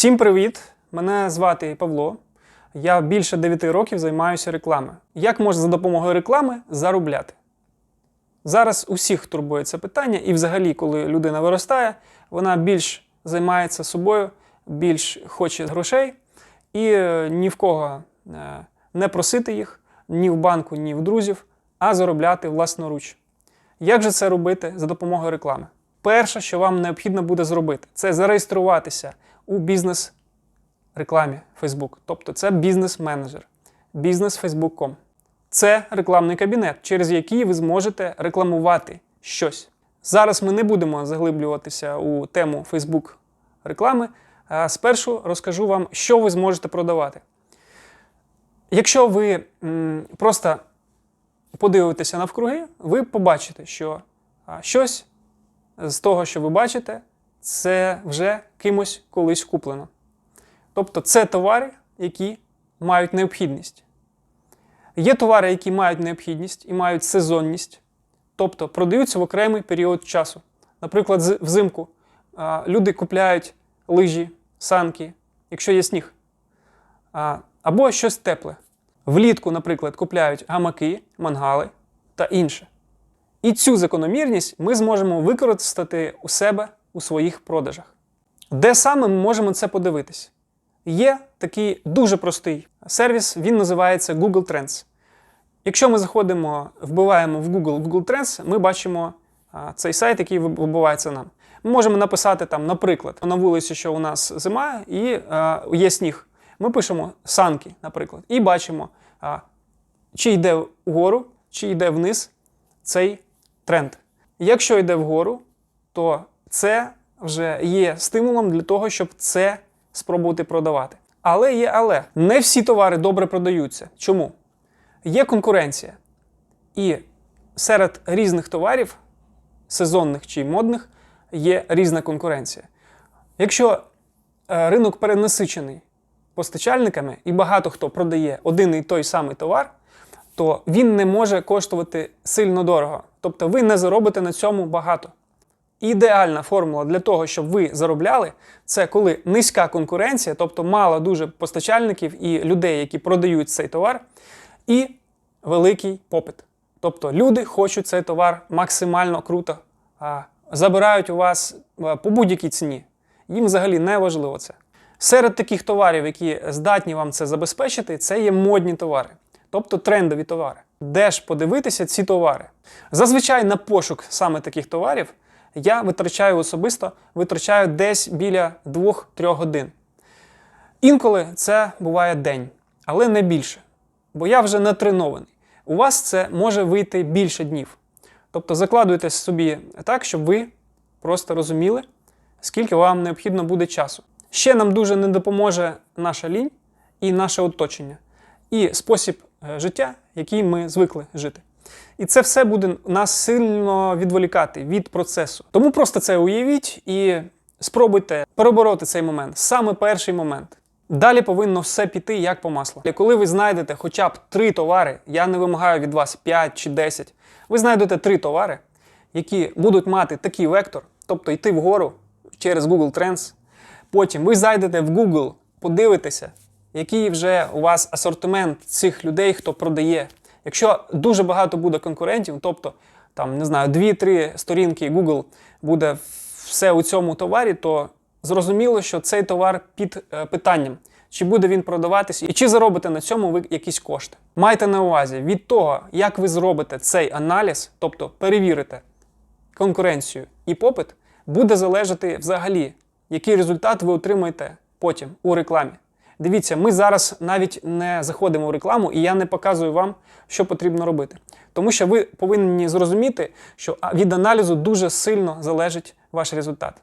Всім привіт! Мене звати Павло. Я більше 9 років займаюся рекламою. Як можна за допомогою реклами заробляти? Зараз усіх турбує це питання, і взагалі, коли людина виростає, вона більш займається собою, більш хоче грошей, і е, ні в кого е, не просити їх ні в банку, ні в друзів, а заробляти власноруч. Як же це робити за допомогою реклами? Перше, що вам необхідно буде зробити, це зареєструватися у бізнес рекламі Facebook. Тобто це бізнес-менеджер, бізнес.facebook.com. Це рекламний кабінет, через який ви зможете рекламувати щось. Зараз ми не будемо заглиблюватися у тему Facebook реклами. Спершу розкажу вам, що ви зможете продавати. Якщо ви просто подивитеся навкруги, ви побачите, що щось з того, що ви бачите, це вже кимось колись куплено. Тобто це товари, які мають необхідність. Є товари, які мають необхідність і мають сезонність, тобто продаються в окремий період часу. Наприклад, взимку люди купляють лижі, санки, якщо є сніг, або щось тепле. Влітку, наприклад, купляють гамаки, мангали та інше. І цю закономірність ми зможемо використати у себе у своїх продажах. Де саме ми можемо це подивитись? Є такий дуже простий сервіс, він називається Google Trends. Якщо ми заходимо, вбиваємо в Google Google Trends, ми бачимо цей сайт, який виб- вибивається нам. Ми можемо написати там, наприклад, на вулиці, що у нас зима і а, є сніг. Ми пишемо санки, наприклад, і бачимо, а, чи йде вгору, чи йде вниз цей тренд. Якщо йде вгору, то це вже є стимулом для того, щоб це спробувати продавати. Але є але. Не всі товари добре продаються. Чому? Є конкуренція. І серед різних товарів, сезонних чи модних, є різна конкуренція. Якщо е, ринок перенасичений постачальниками і багато хто продає один і той самий товар, то він не може коштувати сильно дорого. Тобто ви не заробите на цьому багато. Ідеальна формула для того, щоб ви заробляли, це коли низька конкуренція, тобто мало дуже постачальників і людей, які продають цей товар, і великий попит. Тобто люди хочуть цей товар максимально круто, а, забирають у вас по будь-якій ціні. Їм взагалі не важливо це. Серед таких товарів, які здатні вам це забезпечити, це є модні товари, тобто трендові товари. Де ж подивитися ці товари? Зазвичай на пошук саме таких товарів я витрачаю особисто витрачаю десь біля 2-3 годин. Інколи це буває день, але не більше. Бо я вже натренований. У вас це може вийти більше днів. Тобто закладуйте собі так, щоб ви просто розуміли, скільки вам необхідно буде часу. Ще нам дуже не допоможе наша лінь і наше оточення, і спосіб е, життя, який ми звикли жити. І це все буде нас сильно відволікати від процесу. Тому просто це уявіть і спробуйте перебороти цей момент, саме перший момент. Далі повинно все піти як по маслу. І коли ви знайдете хоча б три товари, я не вимагаю від вас 5 чи 10, ви знайдете три товари, які будуть мати такий вектор, тобто йти вгору через Google Trends. Потім ви зайдете в Google, подивитеся, який вже у вас асортимент цих людей, хто продає. Якщо дуже багато буде конкурентів, тобто там не знаю, 2-3 сторінки Google буде все у цьому товарі, то зрозуміло, що цей товар під е, питанням, чи буде він продаватись, і чи заробите на цьому ви якісь кошти. Майте на увазі від того, як ви зробите цей аналіз, тобто перевірите конкуренцію і попит, буде залежати взагалі, який результат ви отримаєте потім у рекламі. Дивіться, ми зараз навіть не заходимо в рекламу, і я не показую вам, що потрібно робити. Тому що ви повинні зрозуміти, що від аналізу дуже сильно залежить ваш результат.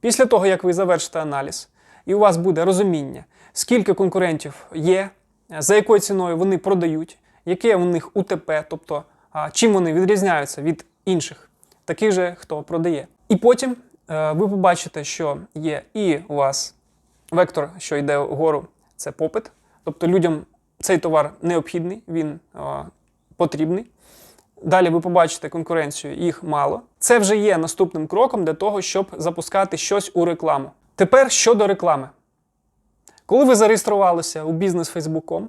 Після того, як ви завершите аналіз, і у вас буде розуміння, скільки конкурентів є, за якою ціною вони продають, яке у них УТП, тобто чим вони відрізняються від інших, таких же, хто продає. І потім е, ви побачите, що є і у вас вектор, що йде вгору, це попит. Тобто людям цей товар необхідний, він а, потрібний. Далі ви побачите конкуренцію, їх мало. Це вже є наступним кроком для того, щоб запускати щось у рекламу. Тепер щодо реклами. Коли ви зареєструвалися у бізнес Фейсбуком,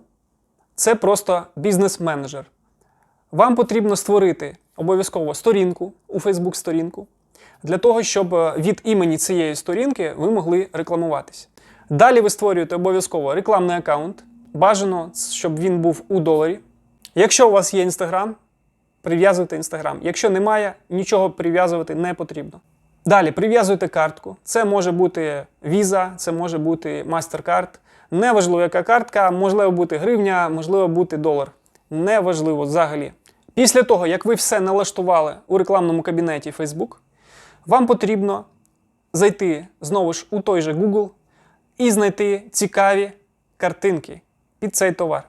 це просто бізнес-менеджер. Вам потрібно створити обов'язково сторінку у Facebook сторінку для того, щоб е, від імені цієї сторінки ви могли рекламуватись. Далі ви створюєте обов'язково рекламний аккаунт. Бажано, щоб він був у доларі. Якщо у вас є Instagram, прив'язуйте Instagram. Якщо немає, нічого прив'язувати не потрібно. Далі прив'язуйте картку. Це може бути Visa, це може бути MasterCard. Неважливо, яка картка, можливо бути гривня, можливо бути долар. Неважливо взагалі. Після того, як ви все налаштували у рекламному кабінеті Facebook, вам потрібно зайти знову ж у той же Google і знайти цікаві картинки під цей товар.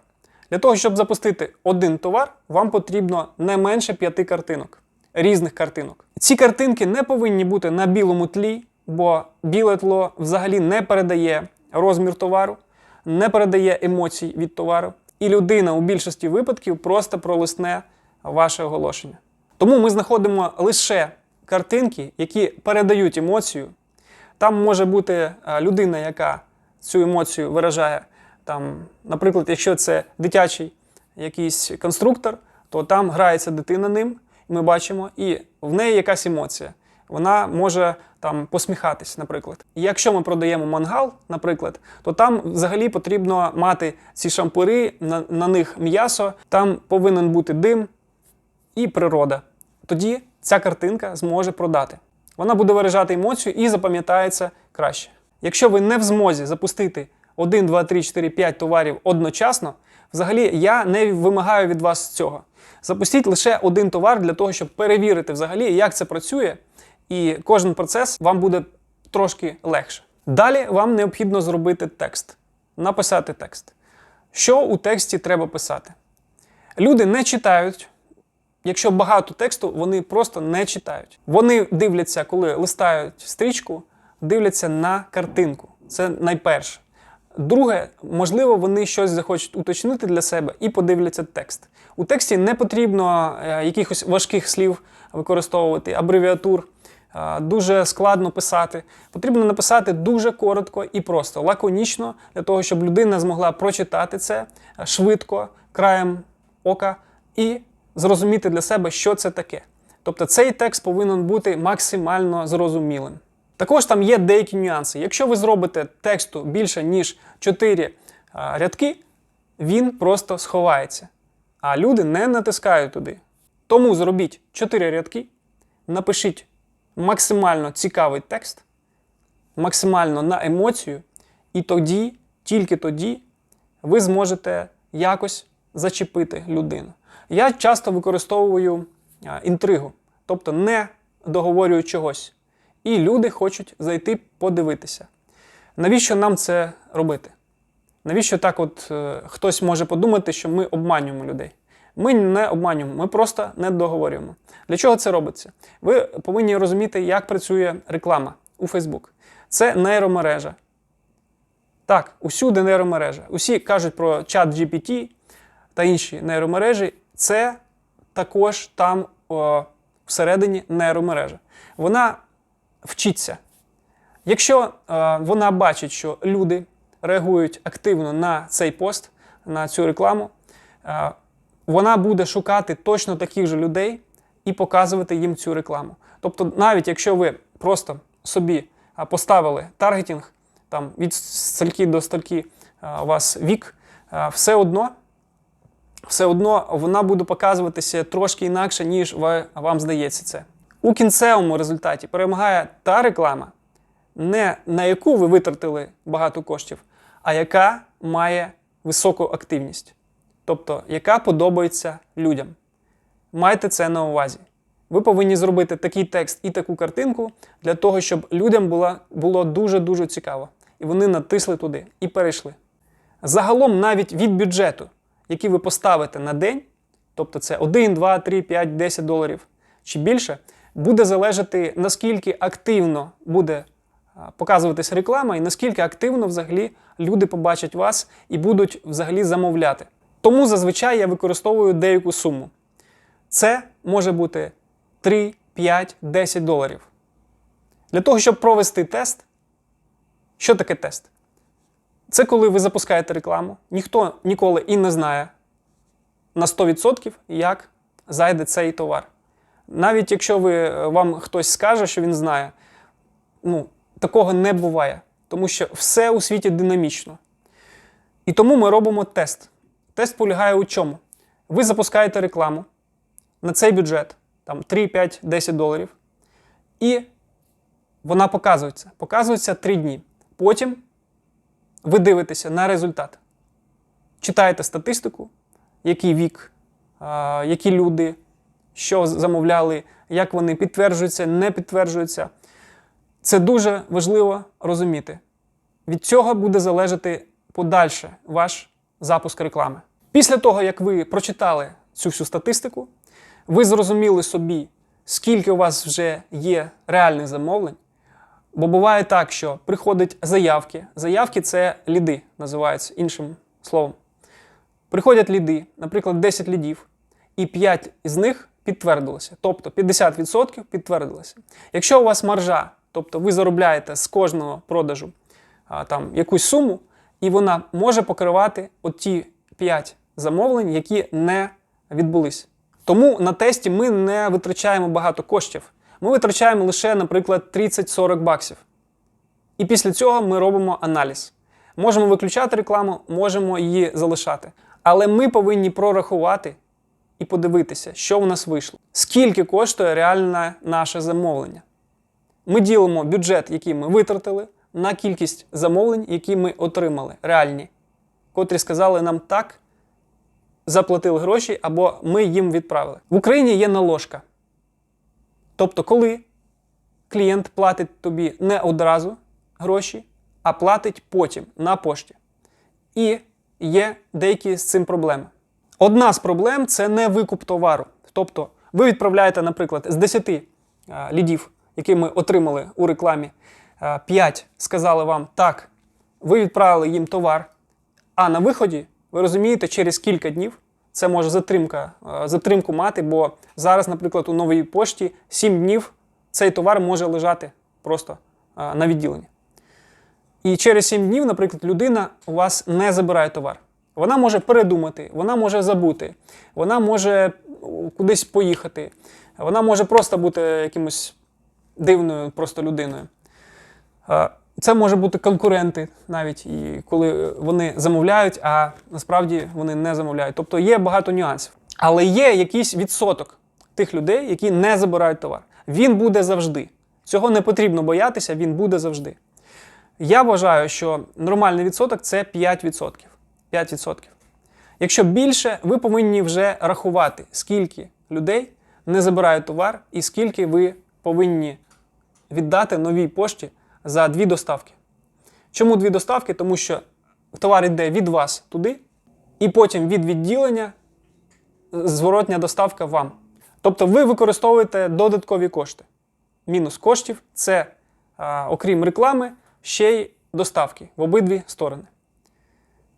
Для того, щоб запустити один товар, вам потрібно не менше п'яти картинок, різних картинок. Ці картинки не повинні бути на білому тлі, бо біле тло взагалі не передає розмір товару, не передає емоцій від товару, і людина у більшості випадків просто пролисне ваше оголошення. Тому ми знаходимо лише картинки, які передають емоцію. Там може бути е, людина, яка цю емоцію виражає. Там, наприклад, якщо це дитячий якийсь конструктор, то там грається дитина ним, ми бачимо, і в неї якась емоція. Вона може там посміхатись, наприклад. І якщо ми продаємо мангал, наприклад, то там взагалі потрібно мати ці шампури, на, на них м'ясо, там повинен бути дим і природа. Тоді ця картинка зможе продати. Вона буде виражати емоцію і запам'ятається краще. Якщо ви не в змозі запустити 1, 2, 3, 4, 5 товарів одночасно, взагалі я не вимагаю від вас цього. Запустіть лише один товар для того, щоб перевірити взагалі, як це працює, і кожен процес вам буде трошки легше. Далі вам необхідно зробити текст, написати текст. Що у тексті треба писати? Люди не читають. Якщо багато тексту, вони просто не читають. Вони дивляться, коли листають стрічку, дивляться на картинку. Це найперше. Друге, можливо, вони щось захочуть уточнити для себе і подивляться текст. У тексті не потрібно е, якихось важких слів використовувати, абревіатур. Е, Дуже складно писати. Потрібно написати дуже коротко і просто, лаконічно, для того, щоб людина змогла прочитати це е, швидко, краєм ока і зрозуміти для себе, що це таке. Тобто цей текст повинен бути максимально зрозумілим. Також там є деякі нюанси. Якщо ви зробите тексту більше, ніж 4 а, рядки, він просто сховається. А люди не натискають туди. Тому зробіть 4 рядки, напишіть максимально цікавий текст, максимально на емоцію, і тоді, тільки тоді, ви зможете якось зачепити людину. Я часто використовую інтригу, тобто не договорюю чогось. І люди хочуть зайти подивитися. Навіщо нам це робити? Навіщо так от е, хтось може подумати, що ми обманюємо людей? Ми не обманюємо, ми просто не договорюємо. Для чого це робиться? Ви повинні розуміти, як працює реклама у Facebook. Це нейромережа. Так, усюди нейромережа. Усі кажуть про чат GPT та інші нейромережі. Це також там о, всередині нейромережа. Вона вчиться. Якщо е, вона бачить, що люди реагують активно на цей пост, на цю рекламу, е, вона буде шукати точно таких же людей і показувати їм цю рекламу. Тобто, навіть якщо ви просто собі е, поставили таргетінг, там від стільки до стільки е, у вас вік, е, все одно. Все одно вона буде показуватися трошки інакше, ніж вам здається це. У кінцевому результаті перемагає та реклама, не на яку ви витратили багато коштів, а яка має високу активність, тобто яка подобається людям. Майте це на увазі. Ви повинні зробити такий текст і таку картинку для того, щоб людям було дуже-дуже цікаво. І вони натисли туди і перейшли. Загалом, навіть від бюджету, який ви поставите на день, тобто це 1, 2, 3, 5, 10 доларів чи більше, буде залежати, наскільки активно буде а, показуватись реклама і наскільки активно взагалі люди побачать вас і будуть взагалі замовляти. Тому зазвичай я використовую деяку суму. Це може бути 3, 5, 10 доларів. Для того, щоб провести тест, що таке тест? Це коли ви запускаєте рекламу, ніхто ніколи і не знає на 100%, як зайде цей товар. Навіть якщо ви, вам хтось скаже, що він знає, ну, такого не буває, тому що все у світі динамічно. І тому ми робимо тест. Тест полягає у чому? Ви запускаєте рекламу на цей бюджет, там 3, 5, 10 доларів, і вона показується. Показується 3 дні. Потім ви дивитеся на результат. Читаєте статистику, який вік, які люди, що замовляли, як вони підтверджуються, не підтверджуються. Це дуже важливо розуміти. Від цього буде залежати подальше ваш запуск реклами. Після того, як ви прочитали цю всю статистику, ви зрозуміли собі, скільки у вас вже є реальних замовлень. Бо буває так, що приходять заявки. Заявки це ліди, називаються іншим словом. Приходять ліди, наприклад, 10 лідів, і 5 із них підтвердилося. Тобто 50% підтвердилося. Якщо у вас маржа, тобто ви заробляєте з кожного продажу а, там, якусь суму, і вона може покривати от ті 5 замовлень, які не відбулись. Тому на тесті ми не витрачаємо багато коштів. Ми витрачаємо лише, наприклад, 30-40 баксів. І після цього ми робимо аналіз. Можемо виключати рекламу, можемо її залишати. Але ми повинні прорахувати і подивитися, що в нас вийшло. Скільки коштує реальне наше замовлення. Ми ділимо бюджет, який ми витратили, на кількість замовлень, які ми отримали, реальні, котрі сказали нам так, заплатили гроші або ми їм відправили. В Україні є наложка. Тобто, коли клієнт платить тобі не одразу гроші, а платить потім на пошті. І є деякі з цим проблеми. Одна з проблем це не викуп товару. Тобто, ви відправляєте, наприклад, з 10 лідів, які ми отримали у рекламі, 5 сказали вам так, ви відправили їм товар, а на виході, ви розумієте, через кілька днів це може затримка, е, затримку мати, бо зараз, наприклад, у новій пошті 7 днів цей товар може лежати просто е, на відділенні. І через 7 днів, наприклад, людина у вас не забирає товар. Вона може передумати, вона може забути, вона може кудись поїхати, вона може просто бути якимось дивною просто людиною. Це може бути конкуренти навіть, і коли вони замовляють, а насправді вони не замовляють. Тобто є багато нюансів. Але є якийсь відсоток тих людей, які не забирають товар. Він буде завжди. Цього не потрібно боятися, він буде завжди. Я вважаю, що нормальний відсоток це 5%. 5%. Якщо більше, ви повинні вже рахувати, скільки людей не забирають товар і скільки ви повинні віддати новій пошті за дві доставки. Чому дві доставки? Тому що товар йде від вас туди, і потім від відділення зворотня доставка вам. Тобто ви використовуєте додаткові кошти. Мінус коштів це, а, окрім реклами, ще й доставки в обидві сторони.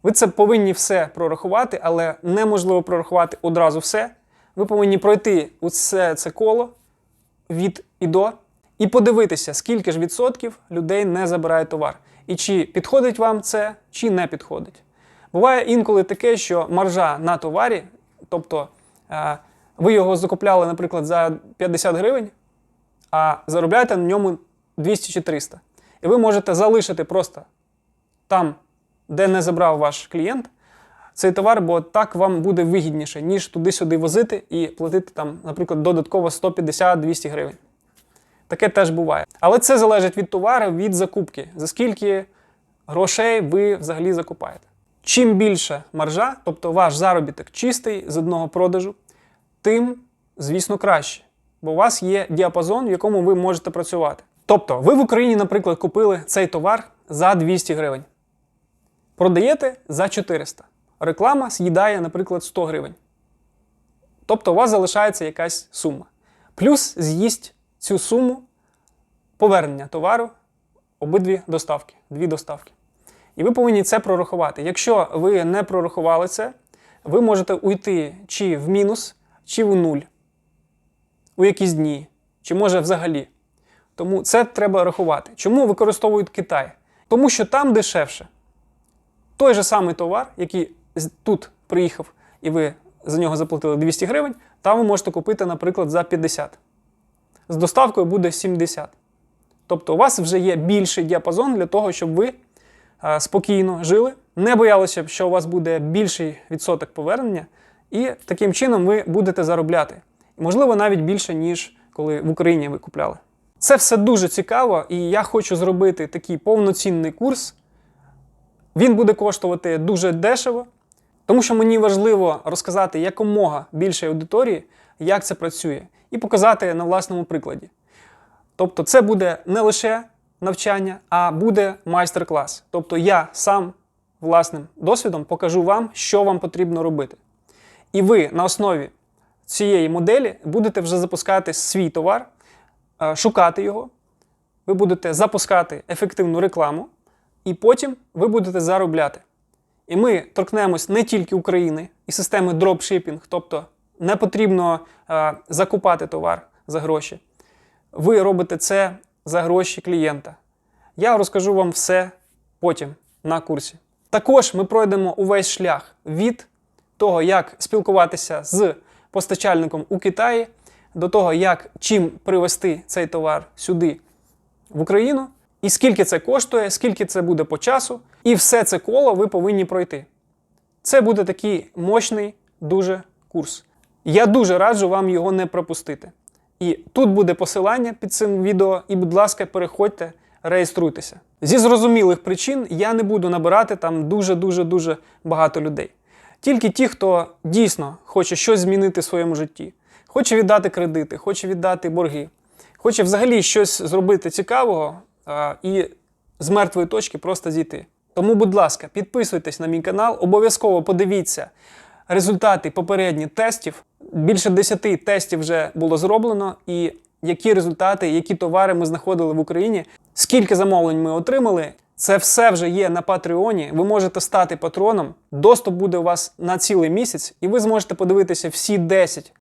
Ви це повинні все прорахувати, але неможливо прорахувати одразу все. Ви повинні пройти усе це коло від і до, і подивитися, скільки ж відсотків людей не забирає товар. І чи підходить вам це, чи не підходить. Буває інколи таке, що маржа на товарі, тобто е, ви його закупляли, наприклад, за 50 гривень, а заробляєте на ньому 200 чи 300. І ви можете залишити просто там, де не забрав ваш клієнт, цей товар, бо так вам буде вигідніше, ніж туди-сюди возити і платити там, наприклад, додатково 150-200 гривень. Таке теж буває. Але це залежить від товару, від закупки, за скільки грошей ви взагалі закупаєте. Чим більше маржа, тобто ваш заробіток чистий з одного продажу, тим, звісно, краще. Бо у вас є діапазон, в якому ви можете працювати. Тобто, ви в Україні, наприклад, купили цей товар за 200 гривень. Продаєте за 400. Реклама з'їдає, наприклад, 100 гривень. Тобто у вас залишається якась сума. Плюс з'їсть цю суму повернення товару обидві доставки, дві доставки. І ви повинні це прорахувати. Якщо ви не прорахували це, ви можете уйти чи в мінус, чи в нуль у якісь дні, чи може взагалі. Тому це треба рахувати. Чому використовують Китай? Тому що там дешевше. той же самий товар, який тут приїхав, і ви за нього заплатили 200 гривень, там ви можете купити, наприклад, за 50. З доставкою буде 70. Тобто у вас вже є більший діапазон для того, щоб ви е, спокійно жили, не боялися, що у вас буде більший відсоток повернення, і таким чином ви будете заробляти. Можливо, навіть більше, ніж коли в Україні ви купляли. Це все дуже цікаво, і я хочу зробити такий повноцінний курс. Він буде коштувати дуже дешево, тому що мені важливо розказати якомога більшій аудиторії, як це працює, і показати на власному прикладі. Тобто, це буде не лише навчання, а буде майстер-клас. Тобто, я сам власним досвідом покажу вам, що вам потрібно робити. І ви на основі цієї моделі будете вже запускати свій товар, е, шукати його, ви будете запускати ефективну рекламу, і потім ви будете заробляти. І ми торкнемось не тільки України і системи дропшипінг, тобто не потрібно е, закупати товар за гроші. Ви робите це за гроші клієнта. Я розкажу вам все потім на курсі. Також ми пройдемо увесь шлях від того, як спілкуватися з постачальником у Китаї, до того, як чим привезти цей товар сюди в Україну, і скільки це коштує, скільки це буде по часу, і все це коло ви повинні пройти. Це буде такий мощний дуже курс. Я дуже раджу вам його не пропустити. І тут буде посилання під цим відео, і, будь ласка, переходьте, реєструйтеся. Зі зрозумілих причин я не буду набирати там дуже-дуже дуже багато людей. Тільки ті, хто дійсно хоче щось змінити в своєму житті, хоче віддати кредити, хоче віддати борги, хоче взагалі щось зробити цікавого а, і з мертвої точки просто зійти. Тому, будь ласка, підписуйтесь на мій канал, обов'язково подивіться результати попередніх тестів. Більше 10 тестів вже було зроблено, і які результати, які товари ми знаходили в Україні, скільки замовлень ми отримали. Це все вже є на Патреоні. Ви можете стати патроном. Доступ буде у вас на цілий місяць, і ви зможете подивитися всі 10